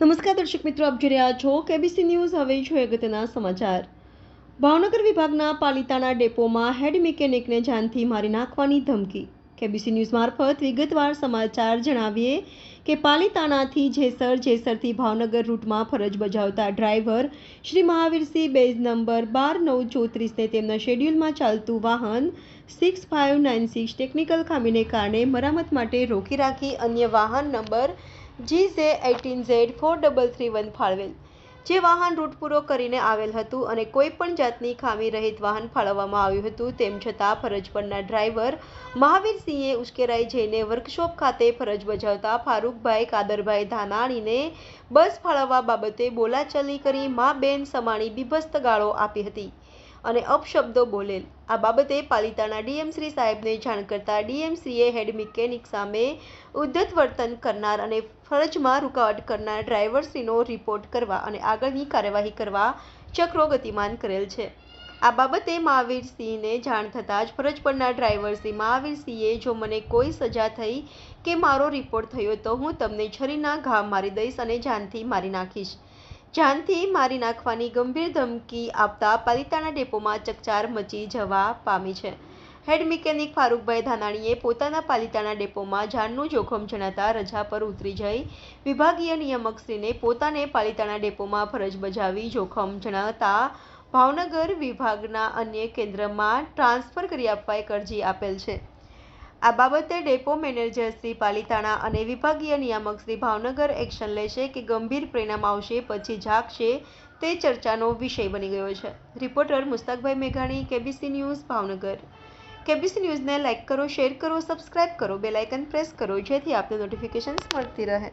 નમસ્કાર દર્શક મિત્રો, આપ જોઈ રહ્યા છો કેબીસી ન્યૂઝ હવે જોઈએ અગત્યના સમાચાર. ભાવનગર વિભાગના પાલિતાણા ડેપોમાં હેડ મિકેનિકને જાનથી મારી નાખવાની ધમકી. કેબીસી ન્યૂઝ મારફત વિગતવાર સમાચાર જણાવીએ કે પાલિતાણાથી જેસર જેસરથી ભાવનગર રૂટમાં ફરજ બજાવતા driver Shri Mahavirsinh badge number બાર નવ ચોત્રીસને તેમના શેડ્યુલમાં ચાલતું વાહન six five nine six technical ખામીને કારણે મરામત માટે રોકી રાખી અન્ય વાહન number G J eighteen Z four double three one ફાળવેલ, જે વાહન રૂટ પૂરો કરીને આવેલ હતું અને કોઈ પણ જાતની ખામી રહિત વાહન ફાળવવામાં આવ્યું હતું, તેમ છતાં ફરજ પરના ડ્રાઈવર મહાવીરસિંહે ઉશ્કેરાઈ જઈને વર્કશોપ ખાતે ફરજ બજાવતા ફારૂકભાઈ કાદરભાઈ ધાનાણીને બસ ફાળવવા બાબતે બોલાચાલી કરી મા બેન સમાણી બીભસ્ત ગાળો આપી હતી. અને અપશબ્દો બોલેલ. આ બાબતે પાલિતાણા ડીએમ શ્રી સાહેબને જાણ કરતા ડીએમસીએ હેડ મિકેનિક સામે ઉદ્ધત વર્તન કરનાર અને ફરજમાં રૂકાવટ કરનાર ડ્રાઈવરશ્રીનો રિપોર્ટ કરવા અને આગળની કાર્યવાહી કરવા ચક્રો ગતિમાન કરેલ છે. આ બાબતે મહાવીરસિંહને જાણ થતાં જ ફરજ પરના ડ્રાઈવર શ્રી મહાવીરસિંહે જો મને કોઈ સજા થઈ કે મારો રિપોર્ટ થયો તો હું તમને છરીના ઘા મારી દઈશ અને જાનથી મારી નાખીશ. જાનથી મારી નાખવાની ગંભીર ધમકી આપતા પાલિતાણા ડેપોમાં ચકચાર મચી જવા પામી છે. હેડ મિકેનિક ફારૂકભાઈ ધાનાણીએ પોતાના પાલિતાણા ડેપોમાં જાનનું જોખમ જણાતા રજા પર ઉતરી જઈ વિભાગીય નિયામકશ્રીને પોતાને પાલિતાણા ડેપોમાં ફરજ બજાવી જોખમ જણાતા ભાવનગર વિભાગના અન્ય કેન્દ્રમાં ટ્રાન્સફર કરી આપવા અરજી આપેલ છે. આ બાબતે ડેપો મેનેજર શ્રી પાલિતાણા અને વિભાગીય નિયામક શ્રી ભાવનગર એક્શન લેશે કે ગંભીર પરિણામ આવશે, પછી જાગશે તે ચર્ચાનો વિષય બની ગયો છે. રિપોર્ટર મુસ્તાકભાઈ મેઘાણી, કેબીસી ન્યૂઝ, ભાવનગર. કેબીસી ન્યૂઝને લાઇક કરો, શેર કરો, સબસ્ક્રાઇબ કરો બેલાઇકન પ્રેસ કરો, જેથી આપને નોટિફિકેશન્સ મળતી રહે.